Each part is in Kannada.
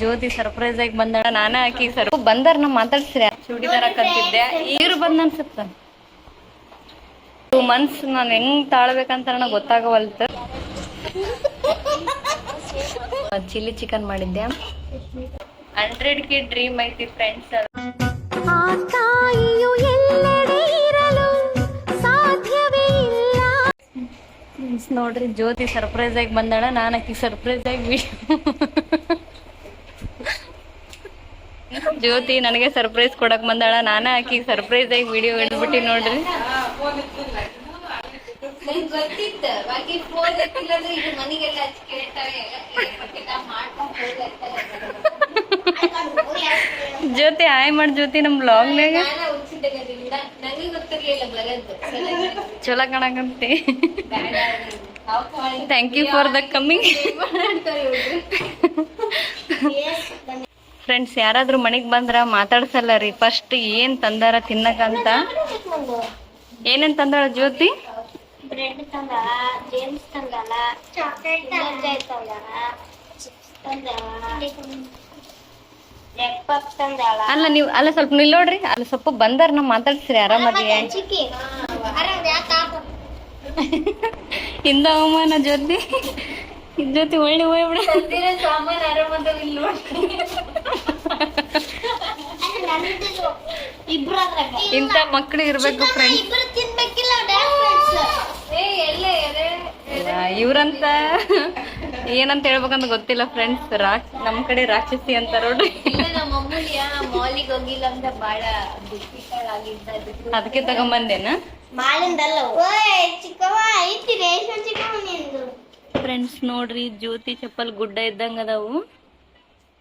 ಜ್ಯೋತಿ ಸರ್ಪ್ರೈಸ್ ಆಗಿ ಬಂದಾಳ ನಾನೇ ಹಾಕಿ ಸರ್ ಬಂದಾರ ನಾ ಮಾತಾಡ್ಸ್ರಿ. ಚೂಡಿದಾರ ಕಲ್ತಿದ್ದೆ ಈರು ಬಂದ ಅನ್ಸುತ್ತ. ಟೂ ಮಂತ್ಸ್ ನಾನು ಹೆಂಗ್ ತಾಳ್ಬೇಕಂತ ನನಗೆ ಗೊತ್ತಾಗವಲ್ತು ಚಿಲ್ಲಿ ಚಿಕನ್ ಮಾಡಿದ್ದೆ. ಹಂಡ್ರೆಡ್ ಕೆ ಡ್ರೀಮ್ ಐತಿ ಫ್ರೆಂಡ್ಸ್ ನೋಡ್ರಿ ಜ್ಯೋತಿ ಸರ್ಪ್ರೈಸ್ ಆಗಿ ಬಂದಾಳ ನಾನು ಆಕಿ ಸರ್ಪ್ರೈಸ್ ಆಗಿ ಜ್ಯೋತಿ ನನಗೆ ಸರ್ಪ್ರೈಸ್ ಕೊಡಕ್ ಬಂದಾಳ. ನಾನೇ ಆಕಿ ಸರ್ಪ್ರೈಸ್ ಆಗಿ ವಿಡಿಯೋ ಹಿಡ್ಬಿಟ್ಟಿ ನೋಡ್ರಿ. ಜ್ಯೋತಿ ಆಯ್ ಮಾಡಿ ಜ್ಯೋತಿ ನಮ್ ಬ್ಲಾಗ್ನಾಗ ಚಲೋ ಕಣಕಂತಿ thank you for the coming friends ಯಾರಾದ್ರೂ ಮನೆಗ್ ಬಂದ್ರ ಮಾತಾಡ್ಸಲ್ಲ ರೀ. ಫಸ್ಟ್ ಏನ್ ತಂದಾರ ತಿನ್ನಕಂತ? ಏನೇನ್ ತಂದಾಳ ಜ್ಯೋತಿ? ಬ್ರೆಡ್ ತಂದಾಳ ಜೇಮ್ಸ್ ತಂದಾಳ ಚಾಕ್ಲೇಟ್ ತಂದಾಳ. ಚಿಪ್ಸ್ ತಂದಾಳ ಎಗ್ ಪಪ್ ತಂದಾಳ. ಅಲ್ಲ ನೀವು ಅಲ್ಲ ಸ್ವಲ್ಪ ನಿಲ್ಲೋಡ್ರಿ ಅಲ್ಲ ಸ್ವಲ್ಪ ಬಂದಾರ ನಾ ಮಾತಾಡ್ಸ್ರಿ ಆರಾಮದಿ ಇಂದ ಅವಮಾನ ಜ್ಯೋತಿ. ಜ್ಯೋತಿ ಒಳ್ಳೆ ಹೋಗ್ಬಿಡ ಸಾಮಾನು ಆರಾಮದ ಇಂಥ ಮಕ್ಳು ಇರ್ಬೇಕು ಫ್ರೆಂಡ್ಸ್ ಇವ್ರಂತ ಏನಂತ ಹೇಳ್ಬೇಕಂತ ಗೊತ್ತಿಲ್ಲ ಫ್ರೆಂಡ್ಸ್ ರಾಕ್ ನಮ್ ಕಡೆ ರಾಕ್ಷಸಿ ಅಂತ ನೋಡ್ರಿ. ಮಾಲಿಗೆ ಹೋಗಿಲ್ಲ ಅಂತ ಬಾಳ ದುಃಖಿತಳಾಗಿದ್ದ ಅದಕ್ಕೆ ತಗೊಂಡ್ ತಗೊಂಬಂದೇನ? ಮಾಲಿಂದಲ್ಲ ಚಿಕ್ಕವ ಐತಿ ರೇಷ್ಮೆ ಚಿಕ್ಕವ್ ನಿಂದು. ಫ್ರೆಂಡ್ಸ್ ನೋಡ್ರಿ ಜ್ಯೋತಿ ಚಪ್ಪಲ್ ಗುಡ್ಡ ಇದ್ದಂಗ ಅದಾವು.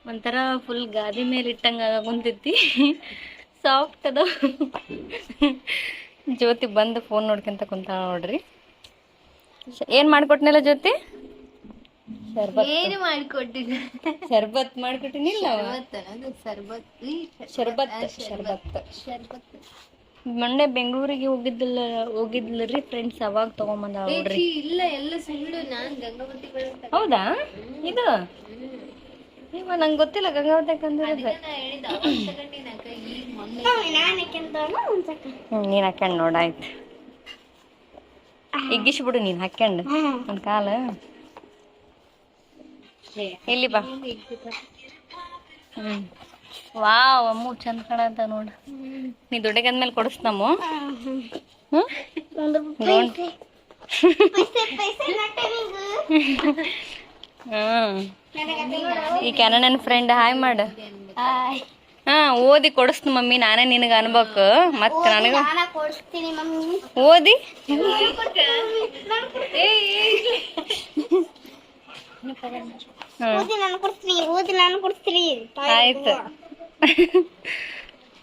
ಒಂಥರ ಫುಲ್ ಗಾದಿ ಮೇಲೆ ಇಟ್ಟಂಗ ಕುಂತೈತಿ ಸಾಫ್ಟ್ ಅದಾವ. ಜ್ಯೋತಿ ಬಂದು ಫೋನ್ ನೋಡ್ಕೊಂತ ಕುಂತಾಳ ನೋಡ್ರಿ. ಏನ್ ಮಾಡ್ಕೊಟ್ನಲ್ಲ ಜ್ಯೋತಿ? ಶರ್ಬತ್. ಮಾಡಿಕೊಟ್ಟಿಲ್ಲ. ಶರ್ಬತ್ ಮಾಡ್ಕೊಟ್ಟಿನಿಲ್ಲ ಅದು ಈ ಶರ್ಬತ್. ಶರ್ಬತ್. ಶರ್ಬತ್. ಮೊನ್ನೆ ಬೆಂಗಳೂರಿಗೆ ಹೋಗಿದ್ದಿಲ್ಲ ಹೋಗಿದ್ಲರಿ ಫ್ರೆಂಡ್ಸ್ ಅವಾಗ ತಗೊಂಬಂದ ನೋಡ್ರಿ. ಇಲ್ಲ ಎಲ್ಲ ಸುಳ್ಳು ನಾನ್ ಗಂಗಾವತಿ ಹೌದಾ? ಇದು? ಇವ ನಂಗೆ ಗೊತ್ತಿಲ್ಲ ಗಂಗಾವತಿ ಮೊನ್ನೆ. ನಾನು ಹಾಕ್ಯಂಡ್ ನೋಡಾಯ್ತು ಇಗ್ಗಿಸ್ ಬಿಡು ನೀನ್ ಹಾಕ್ಯಂಡ್. ಒಂದ್ ಕಾಲ. ಇಲ್ಲಿ ಬಾ? ಹ್ಮ್. ವಾವ್ ಅಮ್ಮು ಚಂದ ಕಾಣಂತ ನೋಡ. ನೀ ದುಡ್ಡಿಗಂದ್ಮೇಲೆ ಕೊಡಿಸ್ತಮ್ಮ ಹ್ಮ್? ನಮ್ಮ ಈ ಕ್ಯಾನ ನನ್ನ ಫ್ರೆಂಡ್ ಹಾಯ್ ಮಾಡು. ಹಾ ಓದಿ ಕೊಡಿಸ್ತು ಮಮ್ಮಿ ನಾನೇ ನಿನಗೆ ಅನ್ಬೇಕು. ಮತ್ತೆ ನನಗ ಓದಿ. ಆಯ್ತು.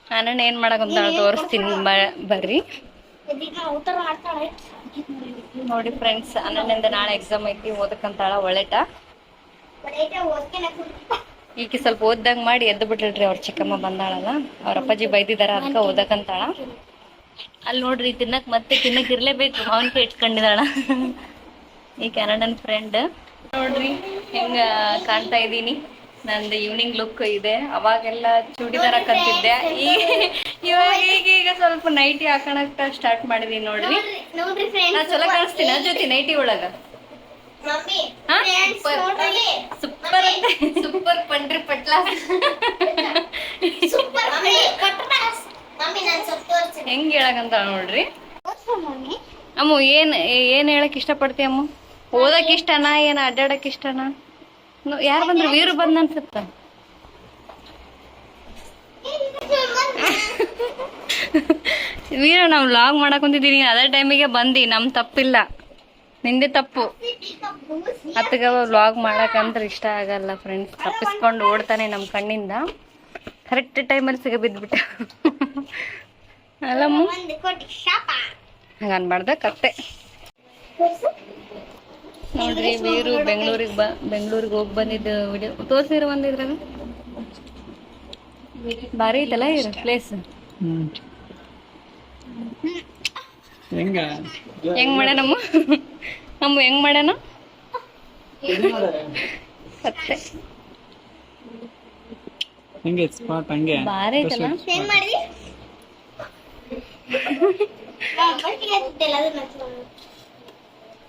ನಾನು ಏನು ಮಾಡಕಂತ ತೋರಿಸ್ತೀನಿ ಬರ್ರಿ. ನೋಡಿ ಫ್ರೆಂಡ್ಸ್ ಅಣ್ಣನಿಂದ ನಾಳೆ ಎಕ್ಸಾಮ್ ಐತಿ ಓದಕ್ಕಂತಾಳ ಒಳ್ಳೆಟ ಕುಂತ ಈಕಿ ಸ್ವಲ್ಪ ಓದ್ದಂಗ್ ಮಾಡಿ ಎದ್ದು ಬಿಟ್ಟಿಲ್ರಿ ಅವ್ರ ಚಿಕ್ಕಮ್ಮ ಬಂದಾಳಲ್ಲ ಅವ್ರ ಅಪ್ಪಾಜಿ ಬೈದಿದಾರ ಅದಕ್ಕ ಓದಕ್ಕಂತಾಳ. ಅಲ್ಲಿ ನೋಡ್ರಿ ತಿನ್ನಕ್ ಮತ್ತೆ ತಿನ್ನಕ್ ಇರ್ಲೇಬೇಕು ಅವನ್ ಇಟ್ಕೊಂಡಿದಾಳ ಈ ಕೆನಡನ್ ಫ್ರೆಂಡ್ ನೋಡ್ರಿ ಹೆಂಗ ಕಾಣ್ತಾ ಇದೀನಿ ನಂದು ಈವ್ನಿಂಗ್ ಲುಕ್ ಇದೆ. ಅವಾಗೆಲ್ಲ ಚೂಡಿದಾರ ಕತ್ತಿದ್ದೆ ಈಗ ಇವಾಗ ಈಗ ಈಗ ಸ್ವಲ್ಪ ನೈಟಿ ಹಾಕೋಣಕ್ ಸ್ಟಾರ್ಟ್ ಮಾಡಿದೀನಿ ನೋಡ್ರಿ. ನಾ ಫ್ರೆಂಡ್ಸ್ ಚಲೋ ಕಾಣಿಸ್ತೀನಿ. ಜೊತೆ ನೈಟಿ ಒಳಗ. ಸೂಪರ್ ಸೂಪರ್ ಪಂಡ್ರಿ ಪಟ್ಲ. Super mummy. ಕಟ್ಟಾಸ್ ಮಮ್ಮಿ ನಾನು ಸ್ವಲ್ಪ ತೋರಿಸ್ತೀನಿ. ಹೆಂಗ್ ಹೇಳಕಂತ ನೋಡ್ರಿ. ಅಮ್ಮ ಏನ್ ಏನ್ ಹೇಳಕ್ ಇಷ್ಟಪಡ್ತಿ ಅಮ್ಮ? ಓದಕ್ ಇಷ್ಟನಾ ಏನ್ ಅಡ್ಡಾಡಕ್ ಇಷ್ಟನಾ? ಯಾರು ಬಂದ್ರು? ವೀರು ಬಂದ ಅನ್ಸುತ್ತ? ವೀರ, ನಾವು ಲಾಗ್ ಮಾಡಕ್ ಕುಂತಿದೀನಿ. ಅದೇ ಟೈಮಿಗೆ ಬಂದಿ. ನಮ್ ತಪ್ಪಿಲ್ಲ. ನಿಂದೆ ತಪ್ಪು. ಅತ್ತಗ ವ್ಲಾಗ್ ಅಂದ್ರೆ ಇಷ್ಟ ಆಗಲ್ಲ ಫ್ರೆಂಡ್ಸ್ ತಪ್ಪಿಸ್ಕೊಂಡು ಓಡ್ತಾನೆ ನಮ್ ಕಣ್ಣಿಂದ. ಕರೆಕ್ಟ್ ಟೈಮಲ್ಲಿ ಸಿಗ ಬಿದ್ಬಿಟ್ಟ. ಹಂಗ ಅನ್ಬಾರ್ದ ಕತ್ತೆ. ನೋಡ್ರಿ ವೀರು ಬೆಂಗಳೂರಿಗೆ ಬಾ ಬೆಂಗಳೂರಿಗೆ ಹೋಗಿ ಬಂದಿದ್ದ ವಿಡಿಯೋ ತೋರಿಸಿರ ಒಂದು ಇದ್ರಾಗ ಭಾರಿ ಐತಲ್ಲ ಇರ ಪ್ಲೇಸ್ ಹೆಂಗ? ಹೆಂಗ್ ಮಾಡ್ಯಾನಮ್ಮ ನಮ್ಮ ಹೆಂಗ್ ಮಾಡ್ಯಾನ ಸತ್ತೆ ಹೆಂಗೆ ಸ್ಪಾಟ್ ಹಂಗೆ? ಬಾರಿ ಐತಲ್ಲ? ಹೆಂಗ್ ಮಾಡಿ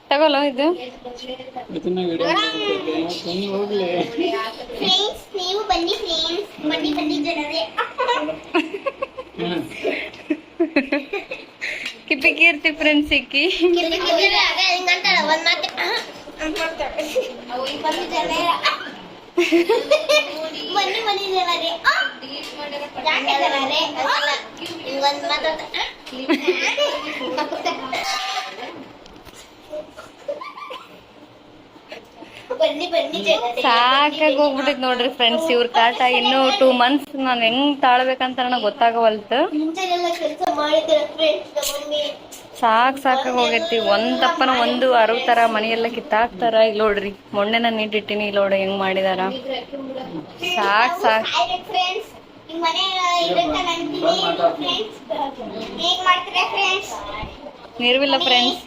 ತಗೊಳ್ಳೋ ಇದು? ಇದನ್ನ ವಿಡಿಯೋ ಹೋಗ್ಲಿ. ಫ್ರೆಂಡ್ಸ್ ನೀವು ಬನ್ನಿ ಫ್ರೆಂಡ್ಸ್ ಬನ್ನಿ ಬನ್ನಿ ಜನರೇ. ಹ್ಮ್. ಕಿಪ್ಪಿ ಕೀರ್ತಿ ಫ್ರೆಂಡ್ಸ್ ಇಕ್ಕಿ ಒಂದ್ ಮಾತು ಬನ್ನಿ ಜನರೇ ಬನ್ನಿ ಬನ್ನಿ ಜನರೇ ಯಾಕೆ ಜನರೇ ಅಂತಲ್ಲ. ಹಿಂಗೊಂದ್ ಮಾತು ಬನ್ನಿ ಬನ್ನಿ ಜನರೇ ಸಾಕಾಗಿ ಹೋಗ್ಬಿಟ್ಟಿದ್ ನೋಡ್ರಿ ಫ್ರೆಂಡ್ಸ್ ಇವ್ರ ಕಾಟ ಇನ್ನು ಟೂ ಮಂತ್ಸ್ ನಾನು ಹೆಂಗ್ ತಾಳ್ಬೇಕಂತ ನನಗೆ ಗೊತ್ತಾಗವಲ್ತು. ಮುಂಚೆನೆಲ್ಲ ಕೆಲಸ ಮಾಡಿದ್ರೆ ಫ್ರೆಂಡ್ಸ್ ಮಮ್ಮಿ ಸಾಕ್ ಸಾಕಾಗಿ ಹೋಗೈತಿ. ಒಂದ್ ತಪ್ಪನ ಒಂದು ಅರವ್ ತರ ಮನೆಯೆಲ್ಲ ಕಿತ್ತಾಕ್ತಾರ. ಇಲ್ಲಿ ನೋಡ್ರಿ ಮೊನ್ನೆ ನಾನು ಇಟ್ಟಿಟ್ಟಿನಿ ಇಲ್ಲಿ ನೋಡಿ ಹೆಂಗ್ ಮಾಡಿದಾರ. ಸಾಕ್ ಸಾಕ್. ಫ್ರೆಂಡ್ಸ್ ನಿಮ್ಮ ಮನೆ ಇರುತ್ತೆ ನಂತೀನಿ ಫ್ರೆಂಡ್ಸ್ ಹೇಗ್ ಮಾಡ್ತೀರಾ ಫ್ರೆಂಡ್ಸ್ ನೀರ್ವಿಲ್ಲ ಫ್ರೆಂಡ್ಸ್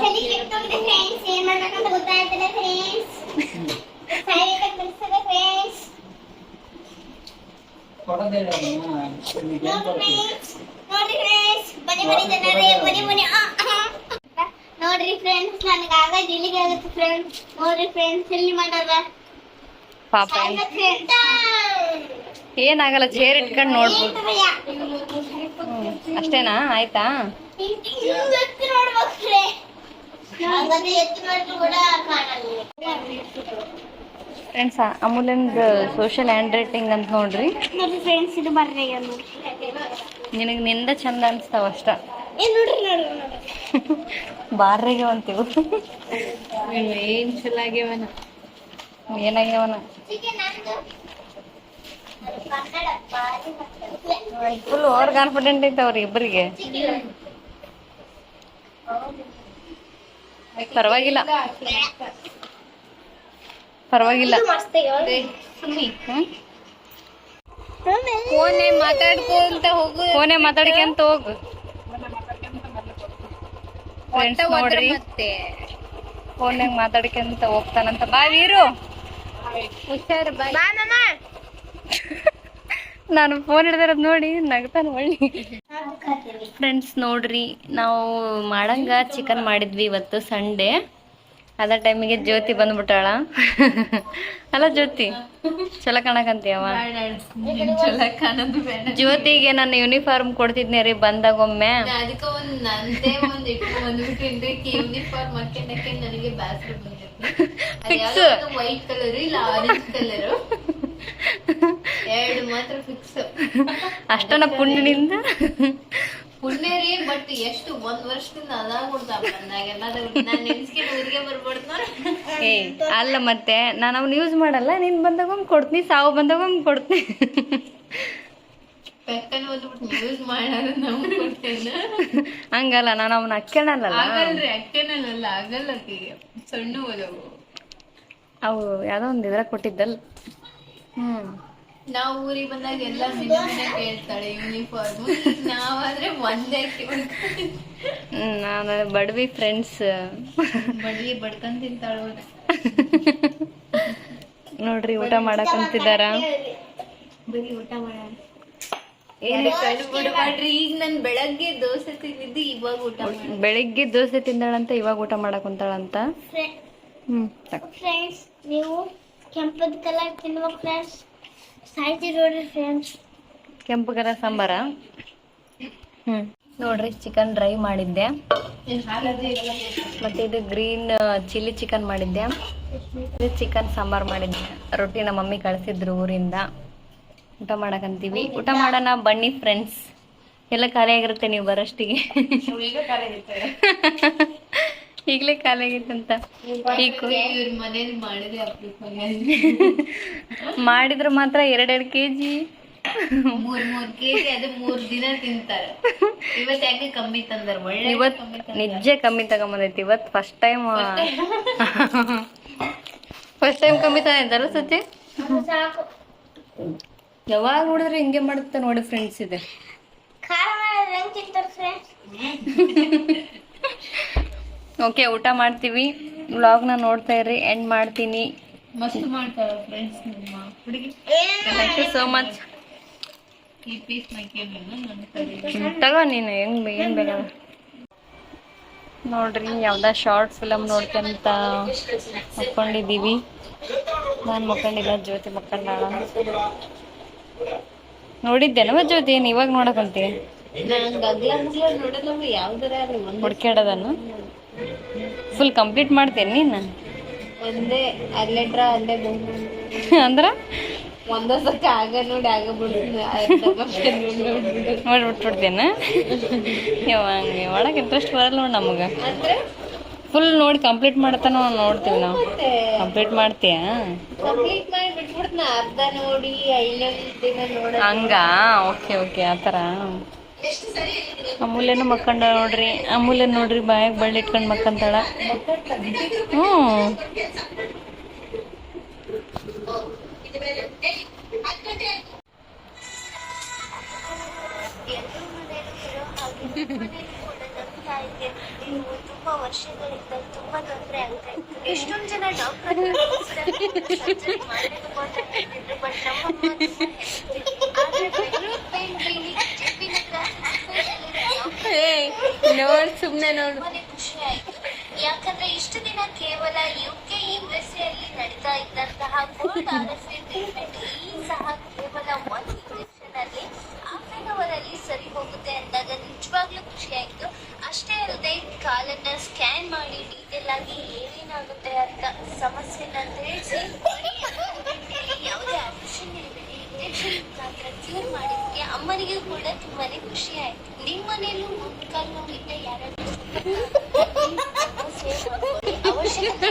ಚಳಿ ಕೆಟ್ಟೋಗಿದೆ ಫ್ರೆಂಡ್ಸ್ ಏನ್ ಮಾಡ್ಬೇಕಂತ ಗೊತ್ತಾಗ್ತದೆ ಫ್ರೆಂಡ್ಸ್ ಸೈಲೆಂಟ್ ಆಗಿ ಕಳಿಸ್ತದೆ ಫ್ರೆಂಡ್ಸ್ ಕೊಡೋದೇ ಇಲ್ಲ ಅಮ್ಮ. ನಿಮ್ಗೆ ಏನ್ ನೋಡ್ರಿ ಕೊಡ್ತೀನಿ? ಫ್ರೆಂಡ್ಸ್ ನೋಡ್ರಿ ಫ್ರೆಂಡ್ಸ್ ಬನ್ನಿ ಬನ್ನಿ ಜನರೇ ಬನ್ನಿ ಬನ್ನಿ ಆ, ಆ. ನೋಡ್ರಿ ಫ್ರೆಂಡ್ಸ್ ನನಗೆ ಆಗ ಜಿಲಿಗೆ ಆಗುತ್ತೆ ಫ್ರೆಂಡ್ಸ್ ನೋಡ್ರಿ ಫ್ರೆಂಡ್ಸ್ ಇಲ್ಲಿ ಮಾಡಾರ ಪಾಪ. ಏನಾಗಲ್ಲ ಚೇರ್ ಇಟ್ಕೊಂಡು ನೋಡ್ಬೋದು. ಅಷ್ಟೇನಾ? ಆಯ್ತಾ? ಎತ್ತು ಫ್ರೆಂಡ್ಸ್ ಅಮೂಲಿಂದ ಸೋಷಿಯಲ್ ಹ್ಯಾಂಡ್ ರೈಟಿಂಗ್ ಅಂತ ನೋಡ್ರಿ. ನೋಡ್ರಿ ಫ್ರೆಂಡ್ಸ್ ಇದು ಬರ್ರಿ ನೋಡಿ ನಿನಗ್ನಿಂದ ಚಂದ ಅನ್ಸ್ತಾವ ಅಷ್ಟ. ಏ ನೋಡ್ರಿ ನೋಡ್ರಿ ನೋಡ್ರಿ. ಬಾರ್ರಿಗೆ ಅಂತೀವಿ. ಏನ್ ಚಲೋ ಆಗ್ಯಾವನ? ಏನಾಗ್ಯವನ. ಫುಲ್ ಓವರ್ ಕಾನ್ಫಿಡೆಂಟ್ ಐತೆ ಅವ್ರ ಇಬ್ಬರಿಗೆ ಪರವಾಗಿಲ್ಲ. ಪರವಾಗಿಲ್ಲ. ಫೋನೆ ಮಾತಾಡ್ಕೊಂತ ಹೋಗು. ಫೋನೇ ಮಾತಾಡ್ಕೊಂತ ಹೋಗು. ಫ್ರೆಂಡ್ಸ್ ನೋಡ್ರಿ ಫೋನ್ಯಾಗ ಮಾತಾಡ್ಕೊಂತ ಹೋಗ್ತಾನಂತ. ಬಾ ವೀರು. ಹುಷಾರು ನಾನು ಫೋನ್ ಹಿಡ್ದಿರೋದ್ ನೋಡಿ ನಗ್ತಾನೆ ಒಳ್ಳಿ. ಫ್ರೆಂಡ್ಸ್ ನೋಡ್ರಿ ನಾವು ಮಾಡಂಗ ಚಿಕನ್ ಮಾಡಿದ್ವಿ ಇವತ್ತು ಸಂಡೇ. ಅದ ಟೈಮಿಗೆ ಜ್ಯೋತಿ ಬಂದ್ಬಿಟ್ಟಾಳ. ಅಲ್ಲ ಜ್ಯೋತಿ ಚಲೋ ಕಾಣಕಂತೀಯವ ಜ್ಯೋತಿಗೆ ನಾನು ಯೂನಿಫಾರ್ಮ್ ಕೊಡ್ತಿದ್ನಿ ರೀ ಬಂದಾಗ ಒಮ್ಮೆ. ಅದಕ್ಕ ಒಂದ್ ನಂದೇ ಒಂದ್ ಇಟ್ಟು ಬಂದ್ಬಿಟ್ಟಿನ್ರಿ. ಯೂನಿಫಾರ್ಮ್ ಹಾಕೊಂಡಕ್ಕೆ ನನಗೆ ಬ್ಯಾಸರ Fix. ಬಂದಿತ್ತು ವೈಟ್ ಕಲರ್ ಇಲ್ಲ ಆರೆಂಜ್ ಕಲರ್ ಎರಡು ಮಾತ್ರ ಫಿಕ್ಸ್ ಅಷ್ಟನ ಪುಣ್ಯನಿಂದ ಪುಣ್ಯ ರೀ ಬಟ್ ಎಷ್ಟು ಒಂದ್ ವರ್ಷದಿಂದ ಅದಾಗ್ಬಿಡ್ತಾವ ಬಂದಾಗೆಲ್ಲ ನಾನ್ ನೆನ್ಸ್ಕೊಂಡು ಊರಿಗೆ ಬರ್ಬಾರ್ದು ಏ ಅಲ್ಲ ಮತ್ತೆ ನಾನು ಅವ್ನ ಯೂಸ್ ಮಾಡಲ್ಲ ನೀನ್ ಬಂದಾಗ ಒಮ್ಮೆ ಕೊಡ್ತೀನಿ ಸಾವು ಬಂದಾಗ ಒಮ್ಮೆ ಕೊಡ್ತೀನಿ. ಬಂದ್ಬಿಟ್ಟು ಯೂಸ್ ಹಂಗಲ್ಲ ನಾನು ಅವನ ಅಕ್ಕನಲ್ಲ ಆಗಲ್ರಿ ಅಕ್ಕನಲ್ಲ ಆಗಲ್ಲ ಆಕಿಗೆ ಸಣ್ಣ ಹೋದವು ಅವು ಯಾವ್ದೋ ಒಂದ್ ಇದ್ರಾಗ ಕೊಟ್ಟಿದ್ದಲ್. ಹ್ಮ್. ನಾವ್ ಊರಿಗೆ ಬಂದಾಗ ಎಲ್ಲ ದಿನ ದಿನ ಕೇಳ್ತಾಳೆ ಯೂನಿಫಾರ್ಮ್ ನಾವಾದ್ರೆ ಒಂದೇ ನಾನು ಬಡವಿ ಫ್ರೆಂಡ್ಸ್ ಬಡ್ವಿ ಬಡ್ಕೊಂಡ್ ತಿಂತಾಳು ನೋಡ್ರಿ ಊಟ ಮಾಡಕಂತಿದಾರ ಬರೀ ಊಟ ಬಿಡ್ಬೇಡ್ರಿ ಈಗ ನನ್ ಬೆಳಗ್ಗೆ ದೋಸೆ ತಿಂದಿದ್ದು ಇವಾಗ ಊಟ ಬೆಳಿಗ್ಗೆ ದೋಸೆ ತಿಂದಾಳಂತ ಇವಾಗ ಊಟ ಮಾಡಕ್ ಕುಂತಾಳಂತ ಹ್ಮ್. ಫ್ರೆಂಡ್ಸ್ ನೀವು ಕೆಂಪದ ಕಲರ್ ತಿನ್ಬೇಕು ಫ್ರೆಂಡ್ಸ್ ಸಾಯ್ತಿ ನೋಡ್ರಿ ಫ್ರೆಂಡ್ಸ್ ಕೆಂಪು ಕರ ಸಾಂಬಾರ. ಹ್ಮ್. ನೋಡ್ರಿ ಚಿಕನ್ ಡ್ರೈ ಮಾಡಿದ್ದೆ. ಮತ್ತೆ ಇದು ಗ್ರೀನ್ ಚಿಲ್ಲಿ ಚಿಕನ್ ಮಾಡಿದ್ದೆ. ಇದು ಚಿಕನ್ ಸಾಂಬಾರ್ ಮಾಡಿದ್ದೆ. ರೊಟ್ಟಿ ನಮ್ಮ ಮಮ್ಮಿ ಕಳ್ಸಿದ್ರು ಊರಿಂದ. ಊಟ ಮಾಡಕಂತೀವಿ. ಊಟ ಮಾಡೋಣ ಬನ್ನಿ ಫ್ರೆಂಡ್ಸ್ ಎಲ್ಲ ಖಾಲಿ ಆಗಿರುತ್ತೆ ನೀವು ಬರೋಷ್ಟಿಗೆ. ಈಗಲೇ ಕಾಲಾಗಿತ್ತಂತ ಈಗ ಮಾಡಿದ್ರೆ ಮಾತ್ರ ಎರಡೆರಡು ಕೆ ಜಿ ಮೂರ್ ಮೂರ್ ಕೆಜಿ ಅದು ಮೂರ್ ದಿನ ತಿಂತಾರೆ. ಇವತ್ ಯಾಕೆ ಕಮ್ಮಿ ತಂದಾರ? ಒಳ್ಳೆ ಇವತ್ ಕಮ್ಮಿ ನಿಜ ಕಮ್ಮಿ ತಗೊಂಬಂದೈತಿ. ಇವತ್ ಫಸ್ಟ್ ಟೈಮ್ ಫಸ್ಟ್ ಟೈಮ್ ಕಮ್ಮಿ ತಂದಿದ್ದಲ್ಲ ಸತಿ ಯಾವಾಗ ನೋಡಿದ್ರೆ ಹಿಂಗೆ ಮಾಡುತ್ತೆ ನೋಡಿ ಫ್ರೆಂಡ್ಸ್ ಇದೆ. ಖಾರ ಮಾಡಿದ್ರೆ ಹೆಂಗ್ ತಿಂತಾರೆ ಫ್ರೆಂಡ್ಸ್ ಓಕೆ ಊಟ ಮಾಡ್ತೀವಿ. ವ್ಲಾಗ್ನ ನೋಡ್ತಾ ಇರ್ರಿ ಎಂಡ್ ಮಾಡ್ತೀನಿ. ಮಸ್ತ್ ಮಾಡ್ತಾರ ಫ್ರೆಂಡ್ಸ್ ನಿಮ್ಮ ಥ್ಯಾಂಕ್ ಯು ಸೋ ಮಚ್ ಈ ಪೀಸ್ ನನ್ನ ತಗೋ ನೀನು ಹೆಂಗ್ ಏನ್ ಬೇಕ ನೋಡ್ರಿ ಯಾವ್ದ ಶಾರ್ಟ್ ಫಿಲಮ್ ನೋಡ್ಕೊಂತ ಮಕ್ಕೊಂಡಿದೀವಿ ನಾನ್ ಮಕ್ಕೊಂಡಿಲ್ಲ ಜ್ಯೋತಿ ಮಕ್ಕಂಡಾಳ ನೋಡಿದ್ದೇನವ ಜ್ಯೋತಿ ಏನ್ ಇವಾಗ ಯಾವ್ದಾರ ಒಂದ್ ಹುಡ್ಕ್ಯಾಡೋದನ್ನು? ಫುಲ್ ಕಂಪ್ಲೀಟ್ ಮಾಡ್ತೇನೆ ನೀನು? ಒಂದೇ ಅಲ್ಲೆಟ್ರ ಅಲ್ಲೇ ಅಂದ್ರೆ? ಒಂದೊಂದಕ್ಕೆ ಆಗ ನೋಡಿ ಆಗ ಬಿಡ್ತೀನಿ. ನೋಡ್ಬಿಟ್ಬಿಡ್ತೇನೆ ಒಳಗೆ ಇಂಟ್ರೆಸ್ಟ್ ಬರಲ್ಲ ನೋಡಿ ನಮಗೆ. ಅಂದ್ರೆ? ಫುಲ್ ನೋಡಿ ಕಂಪ್ಲೀಟ್ ಮಾಡ್ತಾನೋ ನೋಡ್ತೀವಿ ನಾವು. ಕಂಪ್ಲೀಟ್ ಮಾಡ್ತೀಯಾ? ಹಂಗ? ಓಕೆ ಓಕೆ ಆ ಥರ. ಅಮೂಲ್ಯನು ಮಕ್ಕಂಡ ನೋಡ್ರಿ. ಅಮೂಲ್ಯ ನೋಡ್ರಿ ಬಾಯಾಗ ಬಳ್ಳಿ ಇಟ್ಕೊಂಡು ಮಕ್ಕಂತಾಳ. ಹ್ಞೂ ತುಂಬಾ ಜನ ಡಾಕ್ಟರ್ ನೋಡ್ ಸುಮ್ನೆ ನೋಡು. ಖುಷಿ ಆಯ್ತು ಯಾಕಂದ್ರೆ ಇಷ್ಟು ದಿನ ಕೇವಲ ಯುಕೆ ಯುಎಸ್ಎ ಅಲ್ಲಿ ನಡೀತಾ ಇದ್ದಂತಹ ಈ ಸಹ ಕೇವಲ ಒಂದು ಇಂಜೆಕ್ಷನ್ ಅಲ್ಲಿ ಹಾಫ್ ಅನ್ ಅವರ್ ಸರಿ ಹೋಗುತ್ತೆ ಅಂದಾಗ ನಿಜವಾಗ್ಲೂ ಖುಷಿ ಆಯ್ತು ಅಷ್ಟೇ ಅಲ್ಲದೆ ಕಾಲನ್ನ ಸ್ಕ್ಯಾನ್ ಮಾಡಿ ಡೀಟೇಲ್ ಆಗಿ ಏನೇನಾಗುತ್ತೆ ಅಂತ ಸಮಸ್ಯೆನ ತಿಳಿಸಿ ಕೂಡ ತುಂಬಾನೇ ಖುಷಿ ಆಯ್ತು. ನಿಮ್ ಮನೆಯಲ್ಲೂ ಮುಟ್ಕಾಲು ನೋವಿಂದ ಯಾರಾದ್ರೂ ಅವಶ್ಯಕತೆ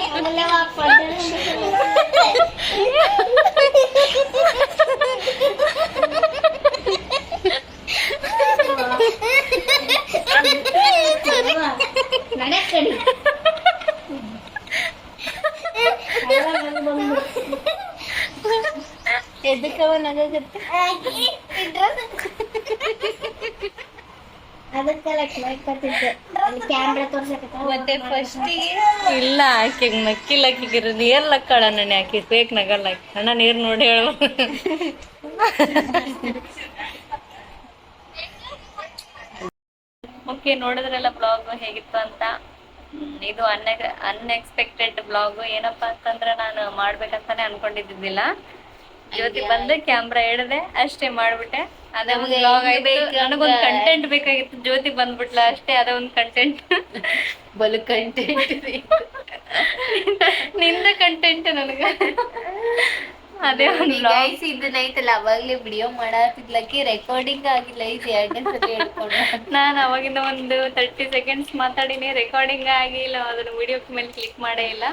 ಮತ್ತೆ ಫಸ್ಟಿಗೆ ಇಲ್ಲ ಆಕೆಗೆ ನಕ್ಕಿಲ್ಲ ಹಾಕಿರ ನೀರ್ ಲಕ್ಕಳ ನನ್ನ ಆಕೆ ಬೇಕ್ ನಗಲ್ಲ ಹಾಕಿ ಅಣ್ಣ ನೀರ್ ನೋಡಿ ಹೇಳು. ಓಕೆ ನೋಡಿದ್ರಲ್ಲ ಬ್ಲಾಗ್ ಹೇಗಿತ್ತು ಅಂತ? ಇದು ಅನ್ ಅನ್ಎಕ್ಸ್ಪೆಕ್ಟೆಡ್ ಬ್ಲಾಗ್ ಏನಪ್ಪಾ ಅಂತಂದ್ರೆ ನಾನು ಮಾಡ್ಬೇಕಂತಾನೆ ಅನ್ಕೊಂಡಿದ್ದಿದ್ದಿಲ್ಲ. ಜ್ಯೋತಿ ಬಂದು ಕ್ಯಾಮ್ರಾ ಹಿಡದೆ ಅಷ್ಟೇ ಮಾಡ್ಬಿಟ್ಟೆ. ಅದೇ ಒಂದು ಆಯ್ತು. ನನಗೊಂದು ಕಂಟೆಂಟ್ ಬೇಕಾಗಿತ್ತು. ಜ್ಯೋತಿ ಬಂದ್ಬಿಟ್ಲ ಅಷ್ಟೇ ಅದೇ ಒಂದು ಕಂಟೆಂಟ್ ಬಲು ಕಂಟೆಂಟ್ ನಿಂದ ಕಂಟೆಂಟ್ ನನಗ. ಅದೇ ಒಂದು ಬ್ಲಾಗ್ ಗೈಸ್ ಇದನ್ನ ಐತಲ್ಲ ಅವಾಗ್ಲೇ ವಿಡಿಯೋ ಮಾಡತ್ತಿದ್ಲಕ್ಕೆ ರೆಕಾರ್ಡಿಂಗ್ ಆಗಿಲ್ಲ. ಇದು ಎರಡನೇ ಸಲ ಹೇಳ್ಕೊಂಡು. ನಾನು ಅವಾಗಿಂದ ಒಂದು ತರ್ಟಿ ಸೆಕೆಂಡ್ಸ್ ಮಾತಾಡಿನಿ. ರೆಕಾರ್ಡಿಂಗ್ ಆಗಿಲ್ಲ. ಅದನ್ನ ವಿಡಿಯೋ ಮೇಲೆ ಕ್ಲಿಕ್ ಮಾಡೇ ಇಲ್ಲ.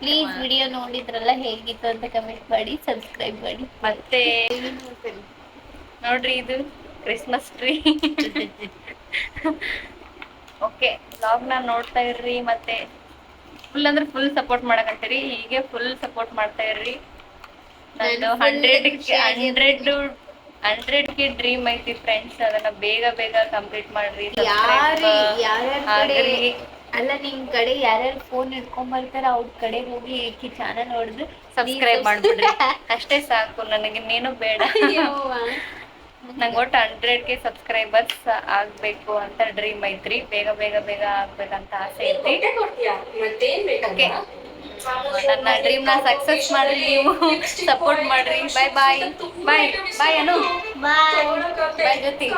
ಪ್ಲೀಸ್ ವಿಡಿಯೋ ನೋಡಿದ್ರಲ್ಲ ಹೇಗಿತ್ತು ಅಂತ ಕಮೆಂಟ್ ಮಾಡಿ ಸಬ್ಸ್ಕ್ರೈಬ್ ಮಾಡಿ. ಮತ್ತೆ ನೋಡ್ರಿ ಇದು ಕ್ರಿಸ್ಮಸ್ ಟ್ರೀ ಓಕೆ ನ ನೋಡ್ತಾ ಇರ್ರಿ ಮತ್ತೆ ಫುಲ್ ಅಂದ್ರೆ ಫುಲ್ ಸಪೋರ್ಟ್ ಮಾಡಕಂತೀರಿ ಹೀಗೆ ಫುಲ್ ಸಪೋರ್ಟ್ ಮಾಡ್ತಾ ಇರ್ರಿ. ನಂದು ಹಂಡ್ರೆಡ್ ಹಂಡ್ರೆಡ್ ಹಂಡ್ರೆಡ್ಗೆ ಡ್ರೀಮ್ ಐತಿ ಫ್ರೆಂಡ್ಸ್ ಅದನ್ನ ಬೇಗ ಬೇಗ ಕಂಪ್ಲೀಟ್ ಮಾಡ್ರಿ ಅಲ್ಲ ನಿಮ್ ಕಡೆ ಯಾರ್ಯಾರು ಫೋನ್ ಇಟ್ಕೊಂಡ್ ಬರ್ತಾರ ಅವ್ರ ಕಡೆ ಹೋಗಿ ಈ ಚಾನಲ್ ನೋಡಿದ್ರೆ ಸಬ್ಸ್ಕ್ರೈಬ್ ಮಾಡ್ಬಿಡ್ರಿ. ಅಷ್ಟೇ ಸಾಕು ನನಗೆ ನೀನು ಬೇಡ. ನಂಗೆ ಒಟ್ಟು ಹಂಡ್ರೆಡ್ಗೆ ಸಬ್ಸ್ಕ್ರೈಬರ್ಸ್ ಆಗ್ಬೇಕು ಅಂತ ಡ್ರೀಮ್ ಐತ್ರಿ. ಬೇಗ ಬೇಗ ಬೇಗ ಆಗ್ಬೇಕಂತ ಆಸೆ ಐತಿ. ನನ್ನ ಡ್ರೀಮ್ನ ಸಕ್ಸಸ್ ಮಾಡ್ರಿ ನೀವು ಸಪೋರ್ಟ್ ಮಾಡ್ರಿ. ಬಾಯ್ ಬಾಯ್ ಬಾಯ್ ಬಾಯ್ ಅನು. ಬಾಯ್ ಬಾಯ್ ಜ್ಯೋತಿ.